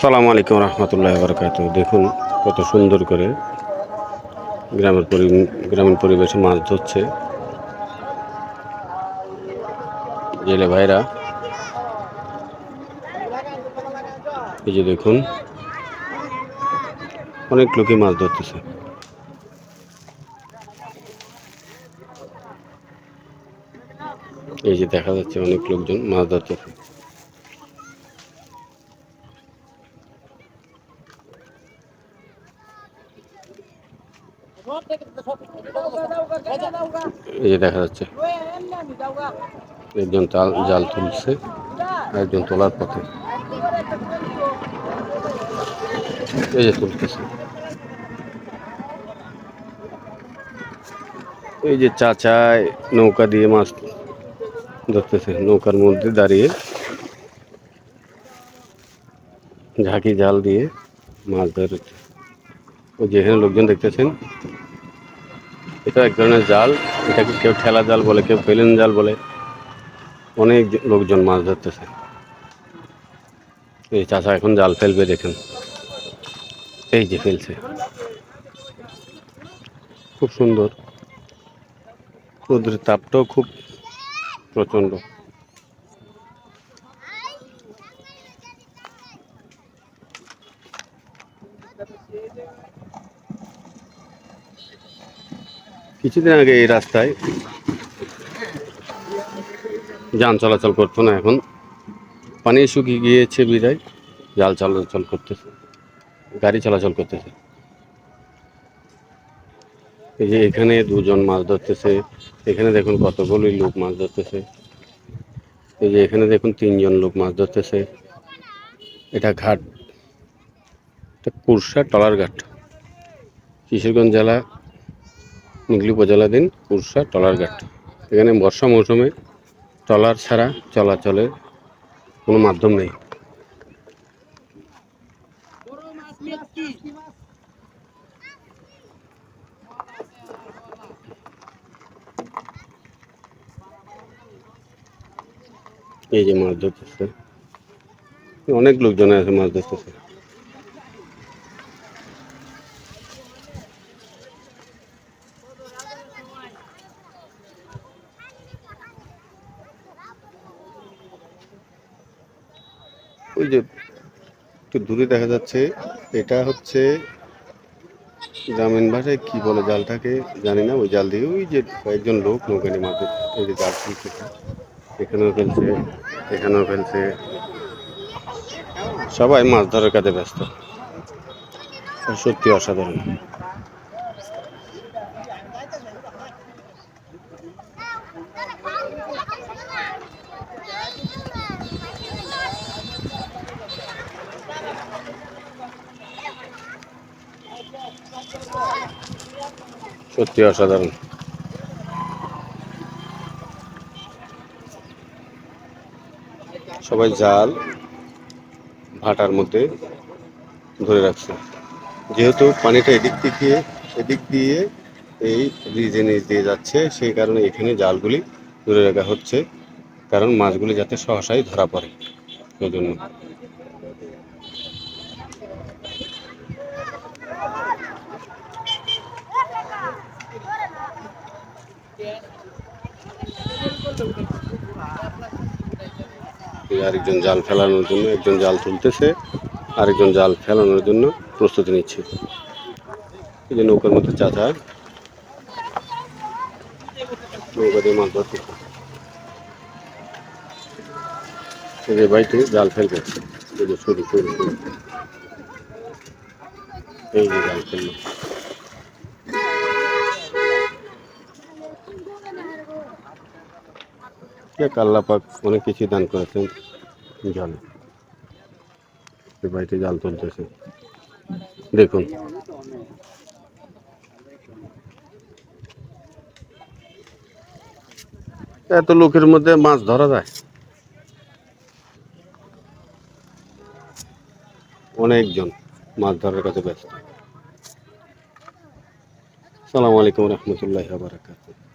সালামু আলাইকুম রহমতুল্লাহ বরকাত দেখুন কত সুন্দর করে গ্রামের পরি- গ্রামীণ পরিবেশে মাছ ধরছে। জেলে ভাইরা, এই যে দেখুন, অনেক লোকই মাছ ধরতেছে। এই যে দেখা যাচ্ছে অনেক লোকজন মাছ ধরতেছে। এই যে দেখা যাচ্ছে একজন জাল জাল তুলছে আর একজন তোলার পথে এই যে তুলতেছে এই যে চাচায় নৌকা দিয়ে মাছ ধরতেছে নৌকার মধ্যে দাঁড়িয়ে ঝাঁকি জাল দিয়ে মাছ ধরছে ওই যেখানে লোকজন দেখতেছেন এটা এক ধরনের জাল, এটাকে কেউ ঠেলা জাল বলে, কেউ পেলেন জাল বলে। অনেক লোকজন মাছ ধরতেছে। এই চাচা এখন জাল ফেলবে, দেখেন। এই যে ফেলছে। খুব সুন্দর। রোদ্রের তাপটাও খুব প্রচণ্ড। কিছুদিন আগে এই রাস্তায় যান চলাচল করতো না এখন। পানি শুকিয়ে গিয়েছে বিদায়, জাল চলাচল করতেছে, গাড়ি চলাচল করতেছে। এই যে এখানে দুজন মাছ ধরতেছে, এখানে দেখুন কতগুলি লোক মাছ ধরতেছে। এই যে এখানে দেখুন তিনজন লোক মাছ ধরতেছে। এটা ঘাট, এটা কুরসা টলার ঘাট, কিশোরগঞ্জ জেলা নিগলি উপজেলাধীন টলার ঘাট। এখানে বর্ষা মৌসুমে ট্রলার ছাড়া চলাচলের কোনো মাধ্যম নেই। এই যে মাছ ধরতেছে, অনেক লোকজন আছে মাছ ধরতেছে। ওই যে একটু দূরে দেখা যাচ্ছে, এটা হচ্ছে গ্রামীণ ভাষায় কি বলে জালটাকে জানি না, ওই জাল দিয়ে ওই যে কয়েকজন লোক নৌকা নিয়ে মাছ। এই যে জাল ফেলছে এখানেও ফেলছে এখানেও ফেলছে সবাই মাছ ধরার কাজে ব্যস্ত সত্যি অসাধারণ সত্যি অসাধারণ। সবাই জাল, ভাটার মধ্যে ধরে রাখছে। যেহেতু পানিটা এদিক থেকে এদিক দিয়ে এই ব্রিজে নিচ দিয়ে যাচ্ছে, সেই কারণে এখানে জালগুলি ধরে রাখা হচ্ছে, কারণ মাছগুলি যাতে সহসাই ধরা পড়ে। জন্য। আরেকজন জাল ফেলানোর জন্য, একজন জাল তুলতেছে, আরেকজন জাল ফেলানোর জন্য প্রস্তুতি নিচ্ছে। এই যে নৌকার মধ্যে চাচা, নৌকা দিয়ে মাছ ধরতেছে। এই যে ভাইটি জাল ফেলবে। এই যে শুরু শুরু এই যে জাল ফেলল। এক আল্লাহ পাক অনেক কিছু দান করেছেন জলে। ভাইটি জাল তুলতেছে। দেখুন। এত লোকের মধ্যে মাছ ধরা যায়। অনেকজন মাছ ধরার কাছে ব্যস্ত। সালামু আলাইকুম রহমতুল্লাহ বারাকাতুহ।